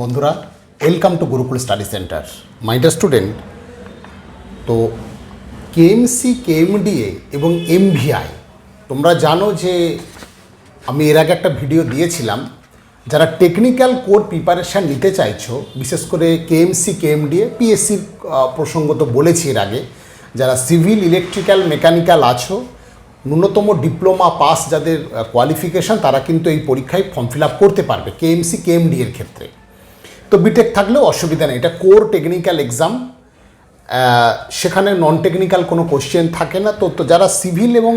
বন্ধুরা welcome to Gurukul study centre my student তো KMC KMDA এবং এমভিআই তোমরা জানো যে আমি এর আগে একটা ভিডিও দিয়েছিলাম, যারা টেকনিক্যাল কোর প্রিপারেশান নিতে চাইছো, বিশেষ করে কেএমসি কেএমডিএ পিএসসির প্রসঙ্গ তো বলেছি এর আগে, যারা সিভিল ইলেকট্রিক্যাল মেকানিক্যাল আছো, ন্যূনতম ডিপ্লোমা পাস যাদের কোয়ালিফিকেশান তারা কিন্তু এই পরীক্ষায় ফর্ম ফিল আপ করতে পারবে কেএমসি কেএমডি এর ক্ষেত্রে। তো বিটেক থাকলেও অসুবিধা নেই। এটা কোর টেকনিক্যাল এক্সাম সেখানে নন টেকনিক্যাল কোনো কোশ্চেন থাকে না। তো তো যারা সিভিল এবং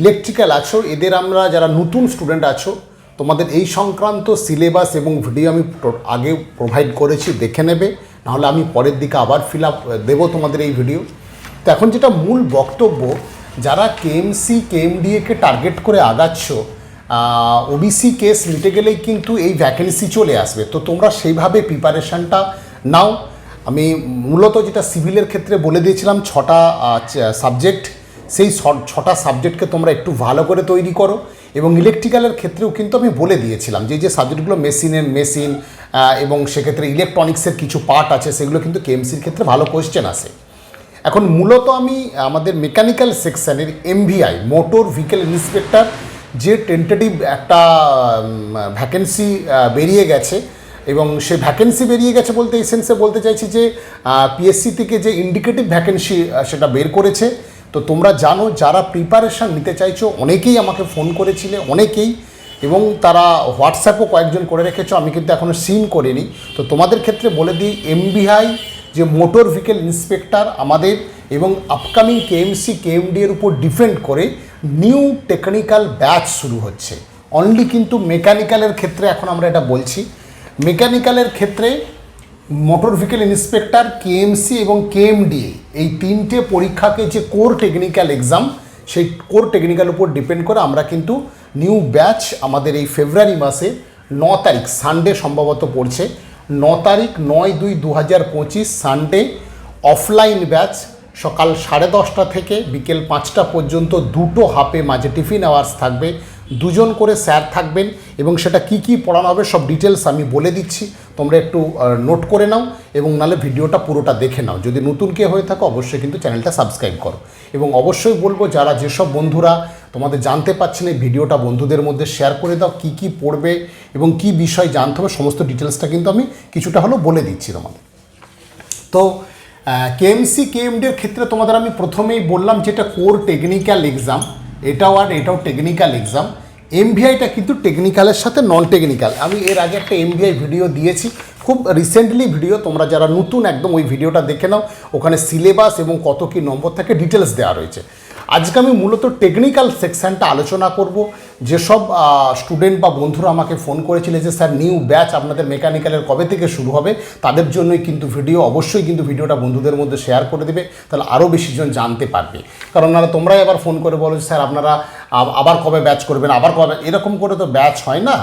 ইলেকট্রিক্যাল আছো, এদের আমরা যারা নতুন স্টুডেন্ট আছো, তোমাদের এই সংক্রান্ত সিলেবাস এবং ভিডিও আমি আগে প্রোভাইড করেছি, দেখে নেবে। নাহলে আমি পরের দিকে আবার ফিল আপ দেবো তোমাদের এই ভিডিও তো এখন যেটা মূল বক্তব্য, যারা কেএমসি কেএমডিএকে টার্গেট করে আগাচ্ছ ওবিসি কেস নিতে গেলেই কিন্তু এই ভ্যাকেন্সি চলে আসবে। তো তোমরা সেইভাবে প্রিপারেশানটা নাও। আমি মূলত যেটা সিভিলের ক্ষেত্রে বলে দিয়েছিলাম, ছটা সাবজেক্ট সেই ছটা সাবজেক্টকে তোমরা একটু ভালো করে তৈরি করো এবং ইলেকট্রিক্যালের ক্ষেত্রেও কিন্তু আমি বলে দিয়েছিলাম যে যে সাবজেক্টগুলো মেশিনের মেশিন এবং সেক্ষেত্রে ইলেকট্রনিক্সের কিছু পার্ট আছে, সেগুলো কিন্তু কেএমসির ক্ষেত্রে ভালো কোয়েশ্চেন আসে। এখন মূলত আমি আমাদের মেকানিক্যাল সেকশনের এমভিআই মোটর ভেহিকেল ইন্সপেক্টর যে টেন্টেটিভ একটা ভ্যাকেন্সি বেরিয়ে গেছে এবং সে ভ্যাকেন্সি বেরিয়ে গেছে বলতে এই সেন্সে বলতে চাইছি যে পিএসসি থেকে যে ইন্ডিকেটিভ ভ্যাকেন্সি সেটা বের করেছে। তো তোমরা জানো, যারা প্রিপারেশান নিতে চাইছো, অনেকেই আমাকে ফোন করেছিলে, অনেকেই। এবং তারা হোয়াটসঅ্যাপও কয়েকজন করে রেখেছো, আমি কিন্তু এখনও সিন করিনি। তো তোমাদের ক্ষেত্রে বলে দিই এমবিআই যে মোটর ভেহিকেল ইন্সপেক্টর আমাদের এবং আপকামিং কেএমসি কেএমডি এর উপর ডিপেন্ড করে নিউ টেকনিক্যাল ব্যাচ শুরু হচ্ছে। অনলি কিন্তু মেকানিক্যালের ক্ষেত্রে এখন আমরা এটা বলছি। মেকানিক্যালের ক্ষেত্রে মোটর ভেহিকেল ইন্সপেক্টর কেএমসি এবং কেএমডিএ এই তিনটে পরীক্ষাকে যে কোর টেকনিক্যাল এক্সাম সেই কোর টেকনিক্যাল উপর ডিপেন্ড করে আমরা কিন্তু নিউ ব্যাচ আমাদের এই ফেব্রুয়ারি মাসে ন তারিখ সানডে সম্ভবত পড়ছে। ন তারিখ নয় দুই দু হাজার পঁচিশ সানডে অফলাইন ব্যাচ সকাল সাড়ে দশটা থেকে বিকেল পাঁচটা পর্যন্ত দুটো হাফে মাঝে টিফিন আওয়ার্স থাকবে। দুজন করে স্যার থাকবেন এবং সেটা কি কি পড়ানো হবে সব ডিটেলস আমি বলে দিচ্ছি। তোমরা একটু নোট করে নাও এবং নাহলে ভিডিওটা পুরোটা দেখে নাও। যদি নতুন কে হয়ে থাকো, অবশ্যই কিন্তু চ্যানেলটা সাবস্ক্রাইব করো। এবং অবশ্যই বলব, যারা যেসব বন্ধুরা তোমাদের জানতে পারছেন এই ভিডিওটা বন্ধুদের মধ্যে শেয়ার করে দাও, কি কি পড়বে এবং কি বিষয় জানতে হবে, সমস্ত ডিটেলসটা কিন্তু আমি কিছুটা হলেও বলে দিচ্ছি তোমাদের। তো কেএমসি কেএমডির ক্ষেত্রে তোমাদের আমি প্রথমেই বললাম যেটা কোর টেকনিক্যাল এক্সাম এটাও আর এটাও টেকনিক্যাল এক্সাম এমভিআইটা কিন্তু টেকনিক্যালের সাথে নন টেকনিক্যাল আমি এর আগে একটা এমভিআই ভিডিও দিয়েছি। খুব রিসেন্টলি ভিডিও তোমরা যারা নতুন একদম ওই ভিডিওটা দেখে নাও। ওখানে সিলেবাস এবং কত কী নম্বর থাকে ডিটেলস দেওয়া রয়েছে। আজকে আমি মূলত টেকনিক্যাল সেকশনটা আলোচনা করব। যেসব স্টুডেন্ট বা বন্ধুরা আমাকে ফোন করেছিল যে, স্যার নিউ ব্যাচ আপনাদের মেকানিক্যালের কবে থেকে শুরু হবে? তাদের জন্যই কিন্তু ভিডিও অবশ্যই কিন্তু ভিডিওটা বন্ধুদের মধ্যে শেয়ার করে দেবে। তাহলে আরও বেশি জন জানতে পারবে। কারণ নাহলে তোমরাই আবার ফোন করে বলো স্যার, আপনারা আবার কবে ব্যাচ করবেন? আবার কবে এরকম করে তো ব্যাচ হয় না।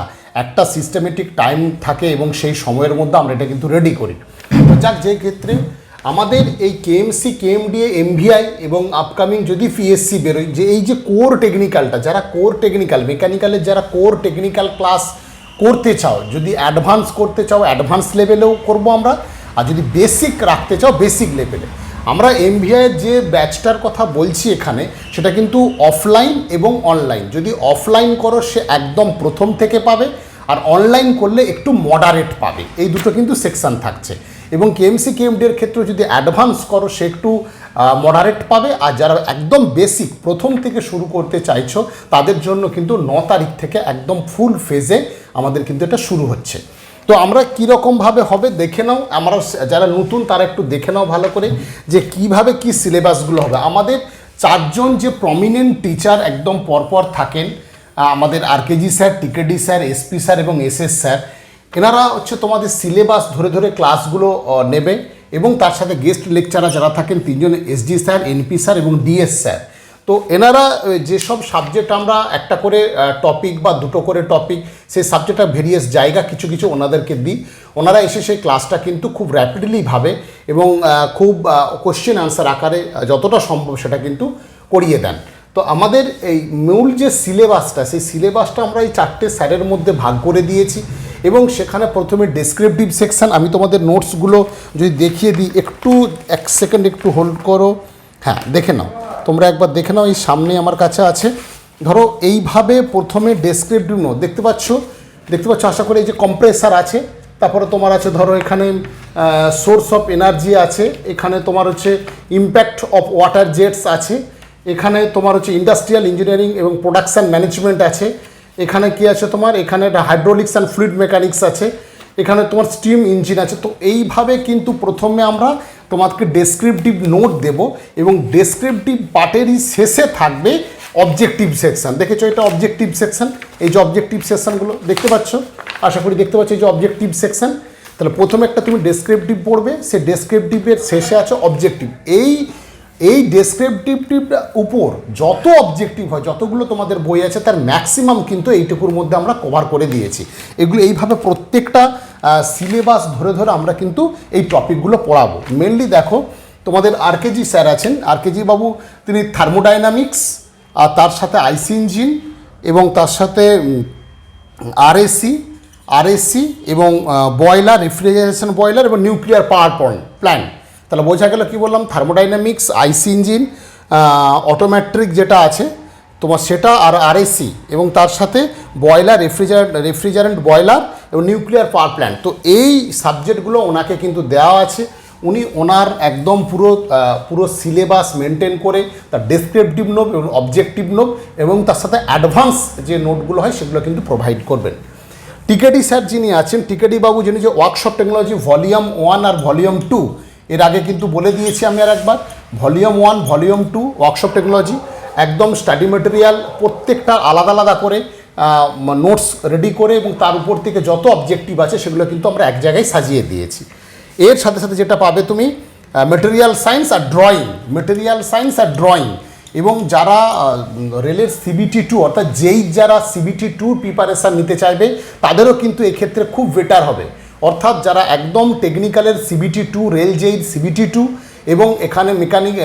একটা সিস্টেমেটিক টাইম থাকে এবং সেই সময়ের মধ্যে আমরা এটা কিন্তু রেডি করি। যাক যে ক্ষেত্রে আমাদের এই কেএমসি কেএমডিএ এমভিআই এবং আপকামিং যদি পিএসসি বেরোয়, যে এই যে কোর টেকনিক্যালটা যারা কোর টেকনিক্যাল মেকানিক্যালের যারা কোর টেকনিক্যাল ক্লাস করতে চাও, যদি অ্যাডভান্স করতে চাও অ্যাডভান্স লেভেলেও করব আমরা, আর যদি বেসিক রাখতে চাও বেসিক লেভেলে আমরা এমভিআইয়ের যে ব্যাচটার কথা বলছি এখানে, সেটা কিন্তু অফলাইন এবং অনলাইন যদি অফলাইন করো, সে একদম প্রথম থেকে পাবে, আর অনলাইন করলে একটু মডারেট পাবে। এই দুটো কিন্তু সেকশন থাকছে। এবং কেএমসি কেএমডি এর ক্ষেত্রে যদি অ্যাডভান্স করো, সে একটু মডারেট পাবে। আর যারা একদম বেসিক প্রথম থেকে শুরু করতে চাইছো, তাদের জন্য কিন্তু ন তারিখ থেকে একদম ফুল ফেজে আমাদের কিন্তু এটা শুরু হচ্ছে। তো আমরা কীরকমভাবে হবে দেখে নাও। আমরা যারা নতুন, তারা একটু দেখে নাও ভালো করে যে কীভাবে কি সিলেবাসগুলো হবে। আমাদের চারজন যে প্রমিনেন্ট টিচার একদম পরপর থাকেন আমাদের RKG sir TKD sir SP sir এবং এসএস স্যার এনারা হচ্ছে তোমাদের সিলেবাস ধরে ধরে ক্লাসগুলো নেবে এবং তার সাথে গেস্ট লেকচারার যারা থাকেন তিনজন এসডি স্যার এনপি স্যার এবং ডিএস স্যার তো এনারা যেসব সাবজেক্ট আমরা একটা করে টপিক বা দুটো করে টপিক সেই সাবজেক্টটা ভেরিয়াস জায়গা কিছু কিছু ওনাদেরকে দিই। ওনারা এসে সেই ক্লাসটা কিন্তু খুব র্যাপিডলি ভাবে এবং খুব কোশ্চেন আনসার আকারে যতটা সম্ভব সেটা কিন্তু করিয়ে দেন। তো আমাদের এই মূল যে সিলেবাসটা সেই সিলেবাসটা আমরা এই চারটে স্যারের মধ্যে ভাগ করে দিয়েছি। এবং সেখানে প্রথমে ডেসক্রিপটিভ সেকশন আমি তোমাদের নোটসগুলো যদি দেখিয়ে দিই, একটু, এক সেকেন্ড একটু হোল্ড করো। হ্যাঁ দেখে নাও। তোমরা একবার দেখে নাও, এই সামনে আমার কাছে আছে। ধরো, এইভাবে প্রথমে ডেসক্রিপটিভ নোট দেখতে পাচ্ছ? দেখতে পাচ্ছ, আশা করি এই যে কম্প্রেসার আছে, তারপরে তোমার আছে, ধরো এখানে সোর্স অফ এনার্জি আছে, এখানে তোমার হচ্ছে ইম্প্যাক্ট অফ ওয়াটার জেটস আছে, এখানে তোমার হচ্ছে ইন্ডাস্ট্রিয়াল ইঞ্জিনিয়ারিং এবং প্রোডাকশান ম্যানেজমেন্ট আছে এখানে কি আছে তোমার? এখানে একটা হাইড্রোলিক্স অ্যান্ড ফ্লুইড মেকানিক্স আছে। এখানে তোমার স্টিম ইঞ্জিন আছে। তো এইভাবে কিন্তু প্রথমে আমরা তোমাকে ডেসক্রিপটিভ নোট দেব এবং ডেসক্রিপটিভ পার্টেরই শেষে থাকবে অবজেক্টিভ সেকশন দেখেছ এটা অবজেক্টিভ সেকশন এই যে অবজেক্টিভ সেকশনগুলো দেখতে পাচ্ছ? আশা করি দেখতে পাচ্ছ এই যে অবজেক্টিভ সেকশন তাহলে প্রথমে একটা তুমি ডেসক্রিপটিভ পড়বে। সে ডেসক্রিপটিভের শেষে আছে অবজেক্টিভ এই এই ডেসক্রিপটিভটিভটা উপর যত অবজেক্টিভ হয়, যতগুলো তোমাদের বই আছে, তার ম্যাক্সিমাম কিন্তু এইটুকুর মধ্যে আমরা কভার করে দিয়েছি। এগুলো এইভাবে প্রত্যেকটা সিলেবাস ধরে ধরে আমরা কিন্তু এই টপিকগুলো পড়াবো। মেনলি দেখো, তোমাদের আরকেজি স্যার আছেন। আরকেজি বাবু, তিনি থার্মোডাইনামিক্স আর তার সাথে আইসি ইঞ্জিন এবং তার সাথে আরএসি আরএসসি এবং বয়লার রেফ্রিজারেশন বয়লার এবং নিউক্লিয়ার পাওয়ার পয়েন্ট প্ল্যান্ট তাহলে বোঝা গেল কি বললাম? থার্মোডাইনামিক্স আইসি ইঞ্জিন অটোমেট্রিক যেটা আছে, তোমার সেটা আর আরএসি এবং তার সাথে বয়লার রেফ্রিজারেন্ট রেফ্রিজারেন্ট বয়লার এবং নিউক্লিয়ার পাওয়ার প্ল্যান্ট তো এই সাবজেক্টগুলো ওনাকে কিন্তু দেওয়া আছে। উনি ওনার একদম পুরো পুরো সিলেবাস মেনটেন করে তার ডেসক্রিপটিভ নোট এবং অবজেক্টিভ নোট এবং তার সাথে অ্যাডভান্স যে নোটগুলো হয় সেগুলো কিন্তু প্রোভাইড করবেন। টিকেডি স্যার যিনি আছেন, টিকেডি বাবু যিনি যে ওয়ার্কশপ টেকনোলজি ভলিউম ওয়ান আর ভলিউম টু এর আগে কিন্তু বলে দিয়েছি আমি আর একবার volume one volume two workshop technology একদম স্টাডি মেটেরিয়াল প্রত্যেকটা আলাদা আলাদা করে নোটস রেডি করে এবং তার উপর থেকে যত অবজেক্টিভ আছে সেগুলো কিন্তু আমরা এক জায়গায় সাজিয়ে দিয়েছি। এর সাথে সাথে যেটা পাবে তুমি মেটেরিয়াল সায়েন্স আর ড্রয়িং মেটেরিয়াল সায়েন্স আর ড্রয়িং এবং যারা রেলের সিবিটি টু অর্থাৎ যেই যারা সিবিটি টু প্রিপারেশান নিতে চাইবে, তাদেরও কিন্তু এক্ষেত্রে খুব বেটার হবে। অর্থাৎ যারা একদম টেকনিক্যালের CBT two rail JE CBT two এবং এখানে মেকানিক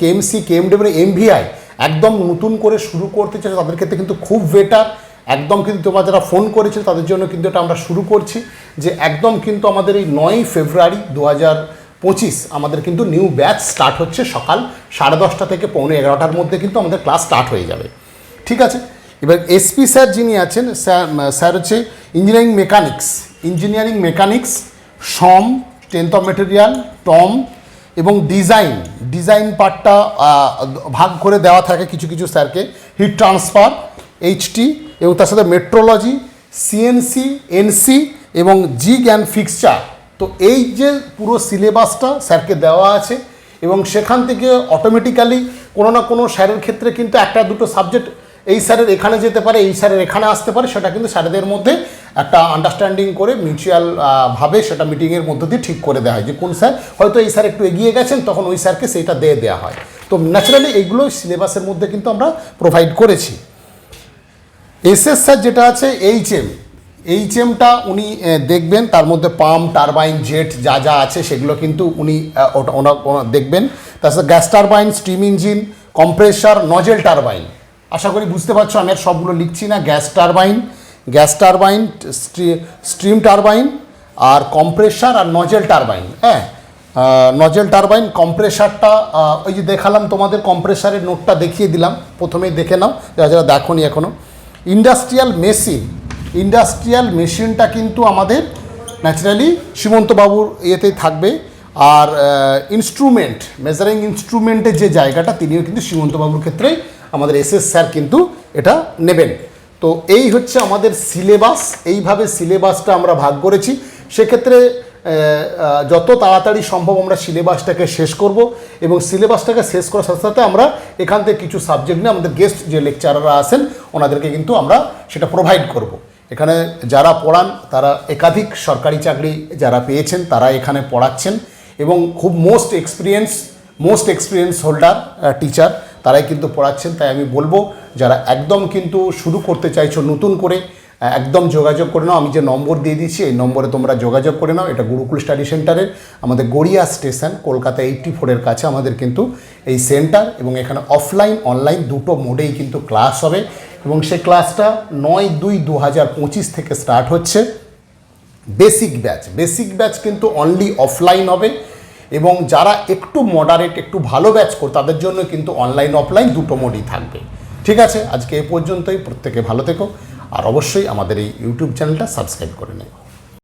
কেএমসি কেএমডব্লিউ এমভিআই একদম নতুন করে শুরু করতে চাইছে, তাদের ক্ষেত্রে কিন্তু খুব বেটার একদম কিন্তু তোমরা যারা ফোন করেছে তাদের জন্য কিন্তু এটা আমরা শুরু করছি যে একদম কিন্তু আমাদের এই নয়ই ফেব্রুয়ারি দু হাজার পঁচিশ আমাদের কিন্তু নিউ ব্যাচ স্টার্ট হচ্ছে সকাল সাড়ে দশটা থেকে পৌনে এগারোটার মধ্যে কিন্তু আমাদের ক্লাস স্টার্ট হয়ে যাবে। ঠিক আছে? এবার এসপি স্যার যিনি আছেন স্যার স্যার হচ্ছে engineering mechanics engineering mechanics, SOM strength of material TOM এবং ডিজাইন ডিজাইন পার্টটা ভাগ করে দেওয়া থাকে কিছু কিছু স্যারকে। হিট ট্রান্সফার এইচটি এবং তার সাথে মেট্রোলজি সিএনসি এনসি এবং জি জ্ঞান ফিক্সচার তো এই যে পুরো সিলেবাসটা স্যারকে দেওয়া আছে এবং সেখান থেকে অটোমেটিক্যালি কোনো না কোনো স্যারের ক্ষেত্রে কিন্তু একটা দুটো সাবজেক্ট এই স্যারের এখানে যেতে পারে, এই স্যারের এখানে আসতে পারে, সেটা কিন্তু স্যারেদের মধ্যে একটা আন্ডারস্ট্যান্ডিং করে মিউচুয়াল ভাবে সেটা মিটিংয়ের মধ্যে দিয়ে ঠিক করে দেওয়া হয় যে কোন স্যার, হয়তো এই স্যার একটু এগিয়ে গেছেন, তখন ওই স্যারকে সেইটা দিয়ে দেওয়া হয়। তো ন্যাচারালি এইগুলো সিলেবাসের মধ্যে কিন্তু আমরা প্রোভাইড করেছি। এসএস স্যার যেটা আছে এইচ এম এইচ এমটা উনি দেখবেন, তার মধ্যে পাম্প, টারবাইন, জেট যা যা আছে, সেগুলো কিন্তু উনি ওটা দেখবেন। সাথে gas turbine steam engine compressor nozzle turbine আশা করি বুঝতে পারছ, আমি আর সবগুলো লিখছি না। Gas turbine gas turbine stream turbine আর কম্প্রেসার আর নজেল টারবাইন হ্যাঁ? নজেল টারবাইন, কম্প্রেসারটা ওই যে দেখালাম তোমাদের কম্প্রেসারের নোটটা দেখিয়ে দিলাম, প্রথমেই দেখে নাও, যারা যারা দেখোনি এখনও ইন্ডাস্ট্রিয়াল মেশিন, ইন্ডাস্ট্রিয়াল মেশিনটা কিন্তু আমাদের ন্যাচারালি সীমন্তবাবুর ইয়েতেই থাকবে আর ইনস্ট্রুমেন্ট, মেজারিং ইনস্ট্রুমেন্টের যে জায়গাটা, তিনিও কিন্তু সীমন্তবাবুর ক্ষেত্রে আমাদের এস এস স্যার কিন্তু এটা নেবেন। তো এই হচ্ছে আমাদের সিলেবাস, এইভাবে সিলেবাসটা আমরা ভাগ করেছি। সেক্ষেত্রে যত তাড়াতাড়ি সম্ভব আমরা সিলেবাসটাকে শেষ করব এবং সিলেবাসটাকে শেষ করার সাথে সাথে আমরা এখান থেকে কিছু সাবজেক্ট নিয়ে আমাদের গেস্ট যে লেকচারাররা আছেন, ওনাদেরকে কিন্তু আমরা সেটা প্রোভাইড করব। এখানে যারা পড়ান, তারা একাধিক সরকারি চাকরি যারা পেয়েছেন, তারা এখানে পড়াচ্ছেন এবং খুব most experience most experience holder teacher তারাই কিন্তু পড়াচ্ছেন, তাই আমি বলব যারা একদম কিন্তু শুরু করতে চাইছো নতুন করে, একদম যোগাযোগ করে নাও। আমি যে নম্বর দিয়ে দিচ্ছি এই নম্বরে তোমরা যোগাযোগ করে নাও। এটা গুরুকুল স্টাডি সেন্টারের, আমাদের গড়িয়া স্টেশন, কলকাতা এইটটি ফোরের কাছে আমাদের কিন্তু এই সেন্টার এবং এখানে অফলাইন, অনলাইন দুটো মোডেই কিন্তু ক্লাস হবে এবং সেই ক্লাসটা নয় দুই দু হাজার পঁচিশ থেকে স্টার্ট হচ্ছে। বেসিক ব্যাচ বেসিক ব্যাচ কিন্তু অনলি অফলাইন হবে। এবং যারা একটু মডারেট একটু ভালো ব্যাচ কর, তাদের জন্য কিন্তু অনলাইন অফলাইন দুটো মোডই থাকবে। ঠিক আছে? আজকে এ পর্যন্তই। প্রত্যেকে ভালো থেকো। আর অবশ্যই আমাদের এই ইউটিউব চ্যানেলটা সাবস্ক্রাইব করে নেবে।